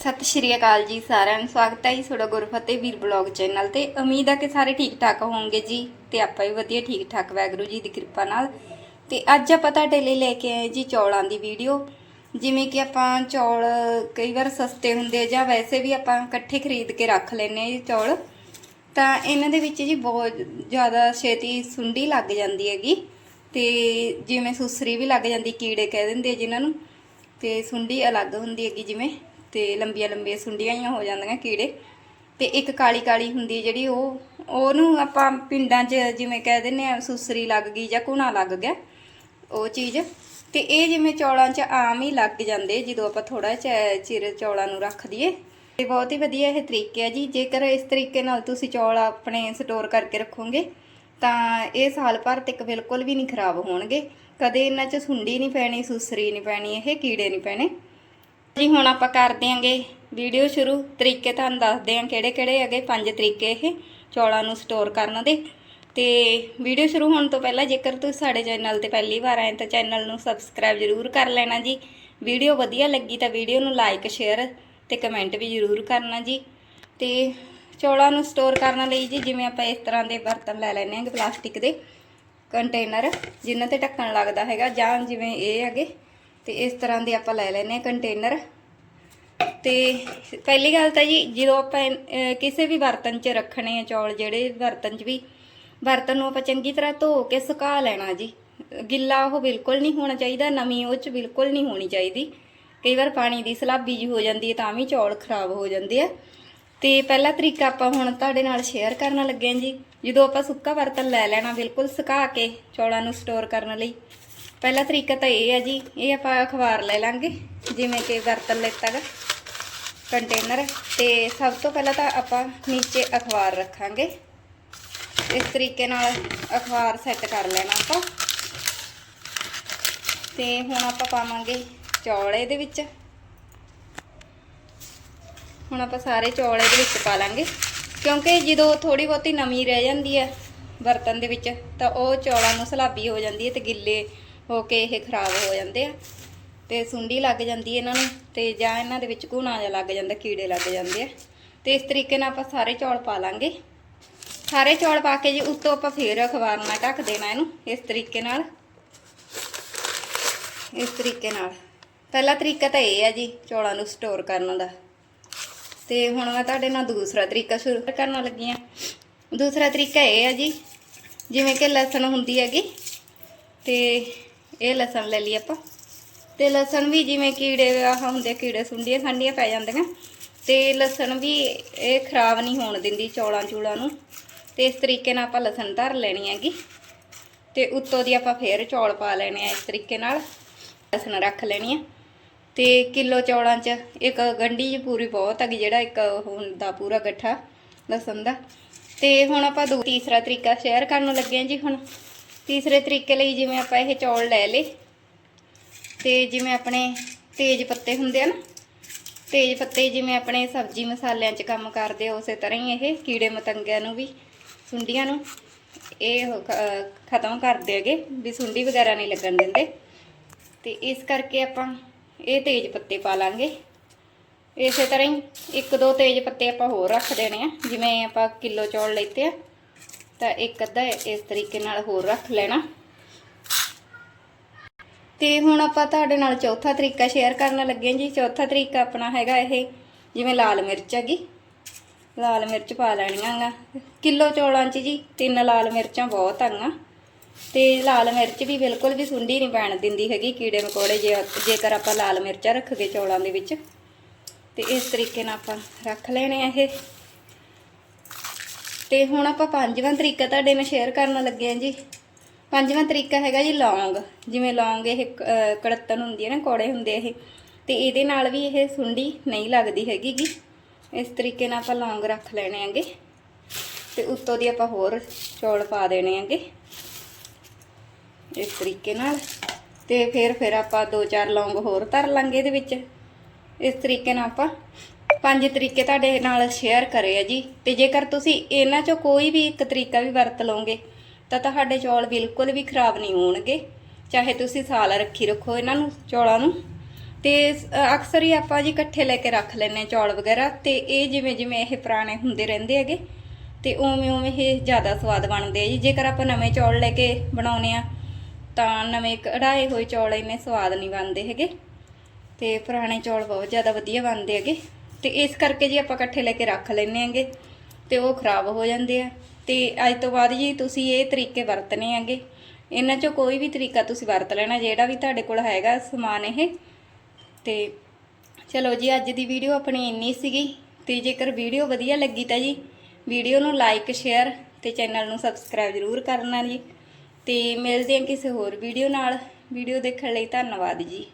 ਸਤਿ ਸ਼੍ਰੀ ਅਕਾਲ ਜੀ ਸਾਰਿਆਂ ਨੂੰ। ਸਵਾਗਤ ਹੈ ਜੀ ਤੁਹਾਡਾ ਗੁਰਫਤਿਹ ਵੀਰ ਬਲੌਗ ਚੈਨਲ ਤੇ। ਉਮੀਦ ਹੈ ਕਿ ਸਾਰੇ ਠੀਕ ਠਾਕ ਹੋਵੋਗੇ ਜੀ ਤੇ ਆਪਾਂ ਵੀ ਵਧੀਆ ਠੀਕ ਠਾਕ ਵੈਗਰੂ ਜੀ ਦੀ ਕਿਰਪਾ ਨਾਲ। ਤੇ ਅੱਜ ਆਪਾਂ ਤੁਹਾਡੇ ਲਈ ਲੈ ਕੇ ਆਏ ਜੀ ਚੌਲਾਂ ਦੀ ਵੀਡੀਓ। ਜਿਵੇਂ ਕਿ ਆਪਾਂ ਚੌਲ ਕਈ ਵਾਰ ਸਸਤੇ ਹੁੰਦੇ ਜਾਂ ਵੈਸੇ ਵੀ ਆਪਾਂ ਇਕੱਠੇ ਖਰੀਦ ਕੇ ਰੱਖ ਲੈਨੇ ਆ ਜੀ ਚੌਲ। ਤਾਂ ਇਹਨਾਂ ਦੇ ਵਿੱਚ ਜੀ ਬਹੁਤ ਜ਼ਿਆਦਾ ਛੇਤੀ ਸੁੰਡੀ ਲੱਗ ਜਾਂਦੀ ਹੈਗੀ। ਤੇ ਜਿਵੇਂ ਸੁਸਰੀ ਵੀ ਲੱਗ ਜਾਂਦੀ, ਕੀੜੇ ਕਹਿ ਦਿੰਦੇ ਆ ਜਿਨ੍ਹਾਂ ਨੂੰ। ਤੇ ਸੁੰਡੀ ਅਲੱਗ ਹੁੰਦੀ ਹੈਗੀ ਜਿਵੇਂ। ਤੇ ਲੰਬੀਆਂ ਲੰਬੀਆਂ ਸੁੰਡੀਆਂ ਹੀ ਹੋ ਜਾਂਦੀਆਂ ਕੀੜੇ। ਤੇ ਇੱਕ ਕਾਲੀ ਕਾਲੀ ਹੁੰਦੀ ਜਿਹੜੀ ਉਹ, ਉਹਨੂੰ ਆਪਾਂ ਪਿੰਡਾਂ 'ਚ ਜਿਵੇਂ ਕਹਿ ਦਿੰਦੇ ਆ ਸੁਸਰੀ ਲੱਗ ਗਈ ਜਾਂ ਘੁਣਾ ਲੱਗ ਗਿਆ, ਉਹ ਚੀਜ਼। ਤੇ ਇਹ ਜਿਵੇਂ ਚੌਲਾਂ 'ਚ ਆਮ ਹੀ ਲੱਗ ਜਾਂਦੇ, ਜਦੋਂ ਆਪਾਂ ਥੋੜਾ ਚਿਰ ਚੌਲਾਂ ਨੂੰ ਰੱਖ ਦਈਏ। ਤੇ ਬਹੁਤ ਹੀ ਵਧੀਆ ਇਹ ਤਰੀਕੇ ਆ ਜੀ। ਜੇਕਰ ਇਸ ਤਰੀਕੇ ਨਾਲ ਤੁਸੀਂ ਚੌਲ ਆਪਣੇ ਸਟੋਰ ਕਰਕੇ ਰੱਖੋਗੇ, ਤਾਂ ਇਹ ਸਾਲ ਭਰ ਤੱਕ ਬਿਲਕੁਲ ਵੀ ਨਹੀਂ ਖਰਾਬ ਹੋਣਗੇ। ਕਦੇ ਇਹਨਾਂ 'ਚ ਸੁੰਡੀ ਨਹੀਂ ਪੈਣੀ, ਸੁਸਰੀ ਨਹੀਂ ਪੈਣੀ, ਇਹ ਕੀੜੇ ਨਹੀਂ ਪੈਣੇ। ਜੀ, ਹੁਣ ਆਪਾਂ ਕਰ ਦਿਆਂਗੇ ਵੀਡੀਓ ਸ਼ੁਰੂ। ਤਰੀਕੇ ਤੁਹਾਨੂੰ ਦੱਸਦੇ ਆਂ ਕਿਹੜੇ ਕਿਹੜੇ ਹੈਗੇ, ਪੰਜ ਤਰੀਕੇ ਇਹ ਚੌਲਾਂ ਨੂੰ ਸਟੋਰ ਕਰਨ ਦੇ। ਤੇ ਵੀਡੀਓ ਸ਼ੁਰੂ ਹੋਣ ਤੋਂ ਪਹਿਲਾਂ ਜੇਕਰ ਤੁਸੀਂ ਸਾਡੇ ਚੈਨਲ ਤੇ ਪਹਿਲੀ ਵਾਰ ਆਏ ਤਾਂ ਚੈਨਲ ਨੂੰ ਸਬਸਕ੍ਰਾਈਬ ਜ਼ਰੂਰ ਕਰ ਲੈਣਾ ਜੀ। ਵੀਡੀਓ ਵਧੀਆ ਲੱਗੀ ਤਾਂ ਵੀਡੀਓ ਨੂੰ ਲਾਈਕ ਸ਼ੇਅਰ ਤੇ ਕਮੈਂਟ ਵੀ ਜ਼ਰੂਰ ਕਰਨਾ ਜੀ। ਤੇ ਚੌਲਾਂ ਨੂੰ ਸਟੋਰ ਕਰਨ ਲਈ ਜੀ, ਜਿਵੇਂ ਆਪਾਂ ਇਸ ਤਰ੍ਹਾਂ ਦੇ ਬਰਤਨ ਲੈ ਲੈਣੇ ਆਂਗੇ ਪਲਾਸਟਿਕ ਦੇ ਕੰਟੇਨਰ ਜਿਨ੍ਹਾਂ ਤੇ ਢੱਕਣ ਲੱਗਦਾ ਹੈਗਾ ਜਾਂ ਜਿਵੇਂ ਇਹ ਹੈਗੇ, ਤੇ ਇਸ ਤਰ੍ਹਾਂ ਦੇ ਆਪਾਂ ਲੈ ਲੈਨੇ ਆ ਕੰਟੇਨਰ ਤੇ ਪਹਿਲੀ ਗੱਲ ਤਾਂ ਜੀ, ਜਦੋਂ ਆਪਾਂ ਕਿਸੇ ਵੀ ਬਰਤਨ 'ਚ ਰੱਖਣੇ ਆ ਚੌਲ, ਜਿਹੜੇ ਬਰਤਨ 'ਚ ਵੀ, ਬਰਤਨ ਨੂੰ ਆਪਾਂ ਚੰਗੀ ਤਰ੍ਹਾਂ ਧੋ ਕੇ ਸੁਕਾ ਲੈਣਾ ਜੀ। ਗਿੱਲਾ ਉਹ ਬਿਲਕੁਲ ਨਹੀਂ ਹੋਣਾ ਚਾਹੀਦਾ ਨਮੀ ਉਹ 'ਚ ਬਿਲਕੁਲ ਨਹੀਂ ਹੋਣੀ ਚਾਹੀਦੀ। ਕਈ ਵਾਰ ਪਾਣੀ ਦੀ ਸਲਾਬੀ ਜੀ ਹੋ ਜਾਂਦੀ ਹੈ, ਤਾਂ ਵੀ ਚੌਲ ਖਰਾਬ ਹੋ ਜਾਂਦੇ ਆ। ਤੇ ਪਹਿਲਾ ਤਰੀਕਾ ਆਪਾਂ ਹੁਣ ਤੁਹਾਡੇ ਨਾਲ ਸ਼ੇਅਰ ਕਰਨ ਲੱਗੇ ਹਾਂ ਜੀ। ਜਦੋਂ ਆਪਾਂ ਸੁੱਕਾ ਬਰਤਨ ਲੈ ਲੈਣਾ, ਬਿਲਕੁਲ ਸੁਕਾ ਕੇ ਚੌਲਾਂ ਨੂੰ ਸਟੋਰ ਕਰਨ ਲਈ। ਪਹਿਲਾ ਤਰੀਕਾ ਤਾਂ ਇਹ ਹੈ ਜੀ, ਇਹ ਆਪਾਂ ਅਖਬਾਰ ਲੈ ਲਾਂਗੇ, ਜਿਵੇਂ ਕਿ ਬਰਤਨ ਲੈਤਾਗਾ ਕੰਟੇਨਰ ਤੇ ਸਭ ਤੋਂ ਪਹਿਲਾਂ ਤਾਂ ਆਪਾਂ ਨੀਚੇ ਅਖਬਾਰ ਰੱਖਾਂਗੇ। ਇਸ ਤਰੀਕੇ ਨਾਲ ਅਖਬਾਰ ਸੈੱਟ ਕਰ ਲੈਣਾ ਆਪਾਂ। ਤੇ ਹੁਣ ਆਪਾਂ ਪਾਵਾਂਗੇ ਚੌਲ ਇਹਦੇ ਵਿੱਚ। ਹੁਣ ਆਪਾਂ ਸਾਰੇ ਚੌਲ ਇਹਦੇ ਵਿੱਚ ਪਾ ਲਾਂਗੇ। ਕਿਉਂਕਿ ਜਦੋਂ ਥੋੜੀ ਬਹੁਤੀ ਨਮੀ ਰਹਿ ਜਾਂਦੀ ਹੈ ਬਰਤਨ ਦੇ ਵਿੱਚ, ਤਾਂ ਉਹ ਚੌਲਾਂ ਨੂੰ ਸਲਾਬੀ ਹੋ ਜਾਂਦੀ ਹੈ ਤੇ ਗਿੱਲੇ ਹੋ ਕੇ ਇਹ ਖਰਾਬ ਹੋ ਜਾਂਦੇ ਆ। ਤੇ ਸੁੰਡੀ ਲੱਗ ਜਾਂਦੀ ਹੈ ਇਹਨਾਂ ਨੂੰ। ਤੇ ਜਾਂ ਇਹਨਾਂ ਦੇ ਵਿੱਚ ਘੁਣਾ ਜਿਹਾ ਲੱਗ ਜਾਂਦਾ, ਕੀੜੇ ਲੱਗ ਜਾਂਦੇ ਆ। ਤੇ ਇਸ ਤਰੀਕੇ ਨਾਲ ਆਪਾਂ ਸਾਰੇ ਚੌਲ ਪਾ ਲਾਂਗੇ। ਸਾਰੇ ਚੌਲ ਪਾ ਕੇ ਜੀ ਉੱਤੋਂ ਆਪਾਂ ਫੇਰ ਅਖਬਾਰ ਨਾਲ ਢੱਕ ਦੇਣਾ ਇਹਨੂੰ, ਇਸ ਤਰੀਕੇ ਨਾਲ। ਇਸ ਤਰੀਕੇ ਨਾਲ। ਪਹਿਲਾ ਤਰੀਕਾ ਤਾਂ ਇਹ ਹੈ ਜੀ, ਚੌਲਾਂ ਨੂੰ ਸਟੋਰ ਕਰਨ ਦਾ। ਤੇ ਹੁਣ ਮੈਂ ਤੁਹਾਡੇ ਨਾਲ ਦੂਸਰਾ ਤਰੀਕਾ ਸ਼ੁਰੂ ਕਰਨ ਲੱਗੀ ਆ। ਦੂਸਰਾ ਤਰੀਕਾ ਇਹ ਹੈ ਜੀ, ਜਿਵੇਂ ਕਿ ਲਸਣ ਹੁੰਦੀ ਹੈਗੀ, ਤੇ ਇਹ ਲਸਣ ਲੈ ਲਈ ਆਪਾਂ। ਤੇ ਲਸਣ ਵੀ ਜਿਵੇਂ ਕੀੜੇ ਆਹ ਹੁੰਦੇ ਕੀੜੇ ਸੁੰਡੀਆਂ ਖੰਡੀਆਂ ਪੈ ਜਾਂਦੀਆਂ। ਤੇ ਲਸਣ ਵੀ ਇਹ ਖਰਾਬ ਨਹੀਂ ਹੋਣ ਦਿੰਦੀ ਚੌਲਾਂ ਚੂਲਾਂ ਨੂੰ। ਤੇ ਇਸ ਤਰੀਕੇ ਨਾਲ ਆਪਾਂ ਲਸਣ ਧਰ ਲੈਣੀ ਹੈਗੀ। ਤੇ ਉੱਤੋਂ ਦੀ ਆਪਾਂ ਫੇਰ ਚੌਲ ਪਾ ਲੈਣੇ ਆ ਇਸ ਤਰੀਕੇ ਨਾਲ। ਲਸਣ ਰੱਖ ਲੈਣੀ ਆ। ਤੇ ਕਿਲੋ ਚੌਲਾਂ 'ਚ ਇੱਕ ਗੰਢੀ ਜਿਹੀ ਪੂਰੀ ਬਹੁਤ ਹੈਗੀ, ਜਿਹੜਾ ਇੱਕ ਹੁੰਦਾ ਪੂਰਾ ਗੱਠਾ ਲਸਣ ਦਾ। ਤੇ ਹੁਣ ਆਪਾਂ ਦੂ, ਤੀਸਰਾ ਤਰੀਕਾ ਸ਼ੇਅਰ ਕਰਨ ਲੱਗੇ ਹਾਂ ਜੀ ਹੁਣ। ਤੀਸਰੇ ਤਰੀਕੇ ਲਈ ਜਿਵੇਂ ਆਪਾਂ ਇਹ ਚੌਲ ਲੈ ਲੇ ਤੇ ਜਿਵੇਂ ਆਪਣੇ ਤੇਜ ਪੱਤੇ ਹੁੰਦੇ ਆ ਨਾ ਤੇਜ ਪੱਤੇ ਜਿਵੇਂ ਆਪਣੇ ਸਬਜ਼ੀ ਮਸਾਲਿਆਂ 'ਚ ਕੰਮ ਕਰਦੇ ਆ, ਉਸੇ ਤਰ੍ਹਾਂ ਹੀ ਇਹ ਕੀੜੇ ਮਤੰਗਿਆਂ ਨੂੰ ਵੀ ਸੁੰਡੀਆਂ ਨੂੰ ਇਹ ਉਹ ਖ- ਅਹ ਖਤਮ ਕਰਦੇ ਹੈਗੇ ਵੀ ਸੁੰਡੀ ਵਗੈਰਾ ਨਹੀਂ ਲੱਗਣ ਦਿੰਦੇ। ਤੇ ਇਸ ਕਰਕੇ ਆਪਾਂ ਇਹ ਤੇਜ ਪੱਤੇ ਪਾ ਲਾਂਗੇ। ਇਸੇ ਤਰ੍ਹਾਂ ਹੀ ਇੱਕ ਦੋ ਤੇਜ ਪੱਤੇ ਆਪਾਂ ਹੋਰ ਰੱਖ ਦੇਣੇ ਆ ਜਿਵੇਂ ਆਪਾਂ ਕਿਲੋ ਚੌਲ ਲੈਤੇ ਆ ਤਾਂ ਇੱਕ ਅੱਧਾ ਇਸ ਤਰੀਕੇ ਨਾਲ ਹੋਰ ਰੱਖ ਲੈਣਾ। ਤੇ ਹੁਣ ਆਪਾਂ ਤੁਹਾਡੇ ਨਾਲ ਚੌਥਾ ਤਰੀਕਾ ਸ਼ੇਅਰ ਕਰਨ ਲੱਗੇ ਹਾਂ ਜੀ। ਚੌਥਾ ਤਰੀਕਾ ਆਪਣਾ ਹੈਗਾ ਇਹ, ਜਿਵੇਂ ਲਾਲ ਮਿਰਚ ਹੈਗੀ। ਲਾਲ ਮਿਰਚ ਪਾ ਲੈਣੀਆਂ ਗਾ। ਕਿਲੋ ਚੌਲਾਂ 'ਚ ਜੀ, ਤਿੰਨ ਲਾਲ ਮਿਰਚਾਂ ਬਹੁਤ ਆਂਗਾ ਤੇ ਲਾਲ ਮਿਰਚ ਵੀ ਬਿਲਕੁਲ ਵੀ ਸੁੰਡੀ ਨਹੀਂ ਪੈਣ ਦਿੰਦੀ ਹੈਗੀ, ਕੀੜੇ ਮਕੌੜੇ ਜੇ, ਜੇਕਰ ਆਪਾਂ ਲਾਲ ਮਿਰਚਾਂ ਰੱਖਗੇ ਚੌਲਾਂ ਦੇ ਵਿੱਚ। ਤੇ ਇਸ ਤਰੀਕੇ ਨਾਲ ਆਪਾਂ ਰੱਖ ਲੈਣੇ ਆ ਇਹ। ਤੇ ਹੁਣ ਆਪਾਂ ਪੰਜਵਾਂ ਤਰੀਕਾ ਤੁਹਾਡੇ ਨਾਲ ਸ਼ੇਅਰ ਕਰਨ ਲੱਗੇ ਹਾਂ ਜੀ। ਪੰਜਵਾਂ ਤਰੀਕਾ ਹੈਗਾ ਜੀ ਲੌਂਗ। ਜਿਵੇਂ ਲੌਂਗ ਇਹ ਅਹ, ਕੜੱਤਨ ਹੁੰਦੀ ਹੈ ਨਾ ਕੌੜੇ ਹੁੰਦੇ ਇਹ। ਤੇ ਇਹਦੇ ਨਾਲ ਵੀ ਇਹ ਸੁੰਡੀ ਨਹੀਂ ਲੱਗਦੀ ਹੈਗੀ ਗੀ। ਇਸ ਤਰੀਕੇ ਨਾਲ ਆਪਾਂ ਲੌਂਗ ਰੱਖ ਲੈਣੇ ਆਂਗੇ ਤੇ ਉੱਤੋਂ ਦੀ ਆਪਾਂ ਹੋਰ ਚੌਲ ਪਾ ਦੇਣੇ ਆਂਗੇ ਇਸ ਤਰੀਕੇ ਨਾਲ। ਤੇ ਫਿਰ ਫਿਰ ਆਪਾਂ ਦੋ ਚਾਰ ਲੌਂਗ ਹੋਰ ਧਰ ਲਾਂਗੇ ਇਹਦੇ ਵਿੱਚ। ਇਸ ਤਰੀਕੇ ਨਾਲ ਆਪਾਂ ਪੰਜ ਤਰੀਕੇ ਤੁਹਾਡੇ ਨਾਲ ਸ਼ੇਅਰ ਕਰੇ ਆ ਜੀ। ਤੇ ਜੇਕਰ ਤੁਸੀਂ ਇਹਨਾਂ ਚੋਂ ਕੋਈ ਵੀ ਇੱਕ ਤਰੀਕਾ ਵੀ ਵਰਤ ਲਓਗੇ ਤਾਂ ਤੁਹਾਡੇ ਚੌਲ ਬਿਲਕੁਲ ਵੀ ਖਰਾਬ ਨਹੀਂ ਹੋਣਗੇ। ਚਾਹੇ ਤੁਸੀਂ ਸਾਲ ਰੱਖੀ ਰੱਖੋ ਇਹਨਾਂ ਨੂੰ ਚੌਲਾਂ ਨੂੰ। ਤੇ ਅਕਸਰ ਹੀ ਆਪਾਂ ਜੀ ਇਕੱਠੇ ਲੈ ਕੇ ਰੱਖ ਲੈਨੇ ਚੌਲ ਵਗੈਰਾ। ਤੇ ਇਹ ਜਿਵੇਂ ਜਿਵੇਂ ਇਹ ਪੁਰਾਣੇ ਹੁੰਦੇ ਰਹਿੰਦੇ ਹੈਗੇ, ਤੇ ਉਵੇਂ ਉਵੇਂ ਇਹ ਜ਼ਿਆਦਾ ਸਵਾਦ ਬਣਦੇ ਆ ਜੀ। ਜੇਕਰ ਆਪਾਂ ਨਵੇਂ ਚੌਲ ਲੈ ਕੇ ਬਣਾਉਨੇ ਆ ਤਾਂ ਨਵੇਂ ਕਢਾਏ ਹੋਏ ਚੌਲ ਇੰਨੇ ਸਵਾਦ ਨਹੀਂ ਬਣਦੇ ਹੈਗੇ। ਤੇ ਪੁਰਾਣੇ ਚੌਲ ਬਹੁਤ ਜ਼ਿਆਦਾ ਵਧੀਆ ਬਣਦੇ ਹੈਗੇ। ਤੇ ਇਸ ਕਰਕੇ ਜੀ ਆਪਾਂ ਇਕੱਠੇ ਲੈ ਕੇ ਰੱਖ ਲੈਨੇ ਆਂਗੇ ਤੇ ਉਹ ਖਰਾਬ ਹੋ ਜਾਂਦੇ ਆ। ਤੇ ਅੱਜ ਤੋਂ ਬਾਅਦ ਜੀ ਤੁਸੀਂ ਇਹ ਤਰੀਕੇ ਵਰਤਨੇ ਆਂਗੇ ਇਹਨਾਂ ਚੋਂ ਕੋਈ ਵੀ ਤਰੀਕਾ ਤੁਸੀਂ ਵਰਤ ਲੈਣਾ, ਜਿਹੜਾ ਵੀ ਤੁਹਾਡੇ ਕੋਲ ਹੈਗਾ ਸਮਾਨ ਇਹ। ਤੇ ਚਲੋ ਜੀ, ਅੱਜ ਦੀ ਵੀਡੀਓ ਆਪਣੀ ਇੰਨੀ ਸੀਗੀ। ਤੇ ਜੇਕਰ ਵੀਡੀਓ ਵਧੀਆ ਲੱਗੀ ਤਾਂ ਜੀ ਵੀਡੀਓ ਨੂੰ ਲਾਈਕ, ਸ਼ੇਅਰ ਤੇ ਚੈਨਲ ਨੂੰ ਸਬਸਕ੍ਰਾਈਬ ਜ਼ਰੂਰ ਕਰਨਾ ਜੀ। ਤੇ ਮਿਲਦੇ ਹਾਂ ਕਿਸੇ ਹੋਰ ਵੀਡੀਓ ਨਾਲ। ਵੀਡੀਓ ਦੇਖਣ ਲਈ ਧੰਨਵਾਦ ਜੀ।